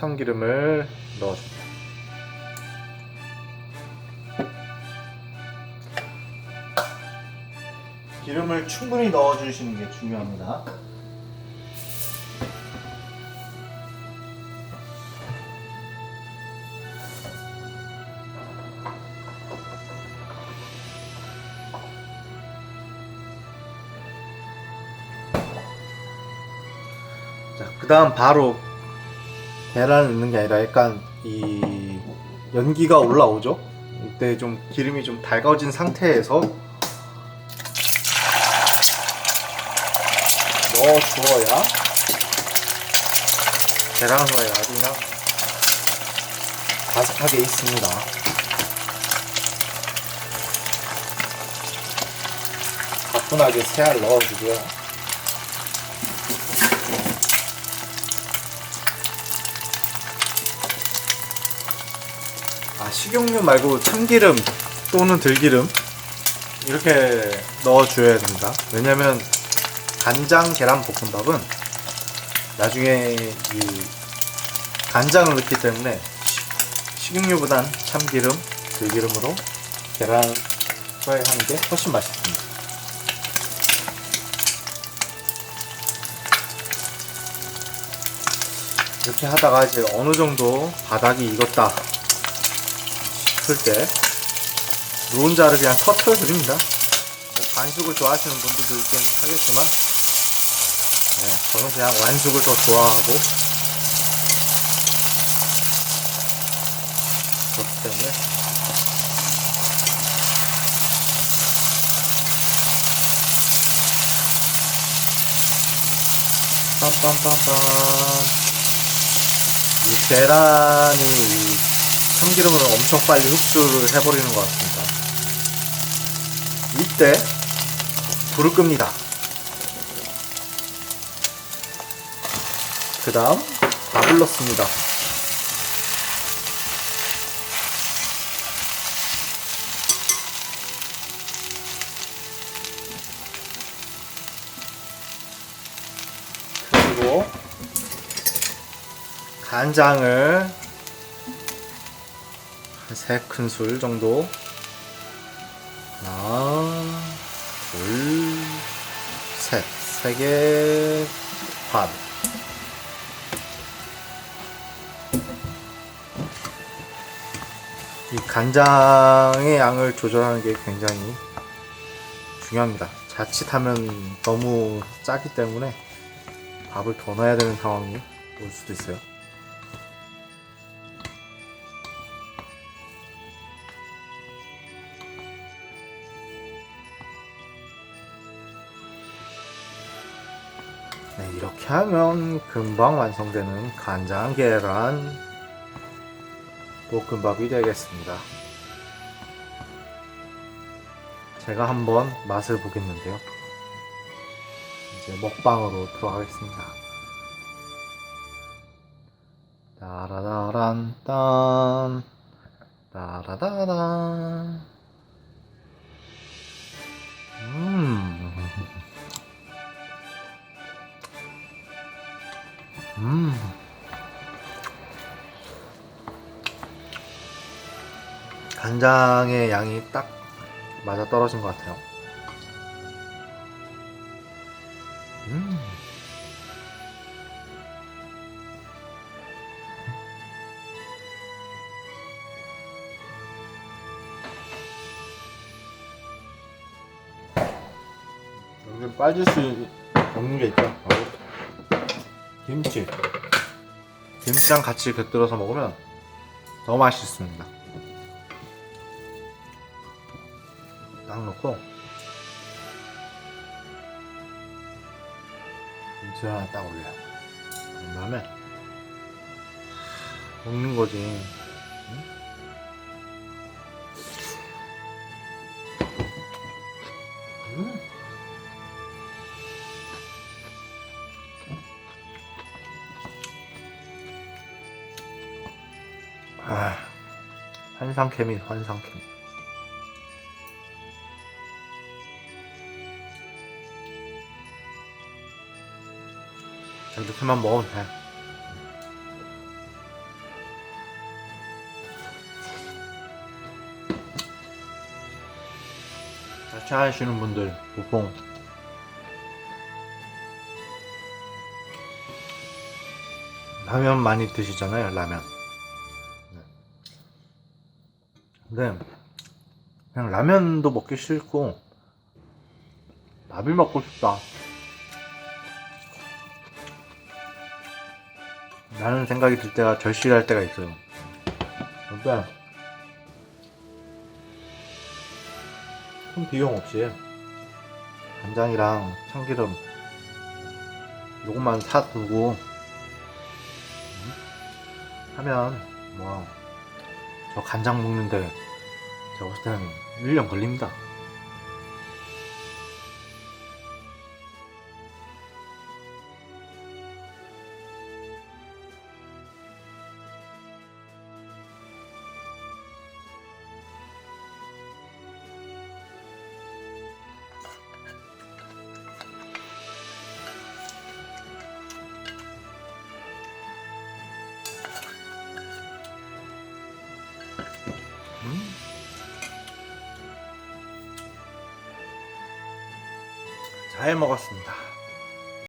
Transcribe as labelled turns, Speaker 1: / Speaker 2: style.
Speaker 1: 참기름을 넣어줍니다.
Speaker 2: 기름을 충분히 넣어주시는 게 중요합니다.
Speaker 1: 자, 그 다음 바로 계란을 넣는 게 아니라 약간 이 연기가 올라오죠? 이때 좀 기름이 좀 달궈진 상태에서 넣어 주어야 계란 후라이 아주 그냥 바삭하게 있습니다. 가뿐하게 새알 넣어주고요. 식용유 말고 참기름 또는 들기름 이렇게 넣어줘야 됩니다. 왜냐면 간장 계란 볶음밥은 나중에 이 간장을 넣기 때문에 시- 식용유보단 참기름, 들기름으로 계란 프라이 하는 게 훨씬 맛있습니다. 이렇게 하다가 이제 어느 정도 바닥이 익었다 싶을 때 노른자를 그냥 터트려 드립니다. 뭐 반숙을 좋아하시는 분들도 있긴 하겠지만 네, 저는 그냥 완숙을 더 좋아하고 그렇기 때문에 빰빰빰빰 이 계란이 이 참기름을 엄청 빨리 흡수를 해버리는 것 같습니다. 이때 불을 끕니다. 그 다음 밥을 넣습니다. 그리고 간장을 한 세 큰술 정도 하나 둘 셋 세 개 반. 이 간장의 양을 조절하는 게 굉장히 중요합니다. 자칫하면 너무 짜기 때문에 밥을 더 넣어야 되는 상황이 올 수도 있어요. 이렇게 하면 금방 완성되는 간장 계란 볶음밥이 되겠습니다. 제가 한번 맛을 보겠는데요. 이제 먹방으로 들어가겠습니다. 따라다란 딴 따라다란 음. 간장의 양이 딱 맞아 떨어진 것 같아요. 음. 여기 빠질 수 없는 게 있죠. 김치. 김치랑 같이 곁들여서 먹으면 더 맛있습니다. 딱 넣고 김치 하나 딱 올려요. 그 다음에 먹는 거지. 응? 환상캐 및 환상캐 이렇게만 먹으면 돼. 자취하시는 분들 보통. 라면 많이 드시잖아요 라면. 근데 그냥 라면도 먹기 싫고 밥을 먹고 싶다. 라는 생각이 들 때가 절실할 때가 있어요. 근데 큰 비용 없이 간장이랑 참기름 요것만 사 두고 음, 하면 뭐 저 간장 먹는데 제가 봤을 때는 1년 걸립니다 음. 잘 먹었습니다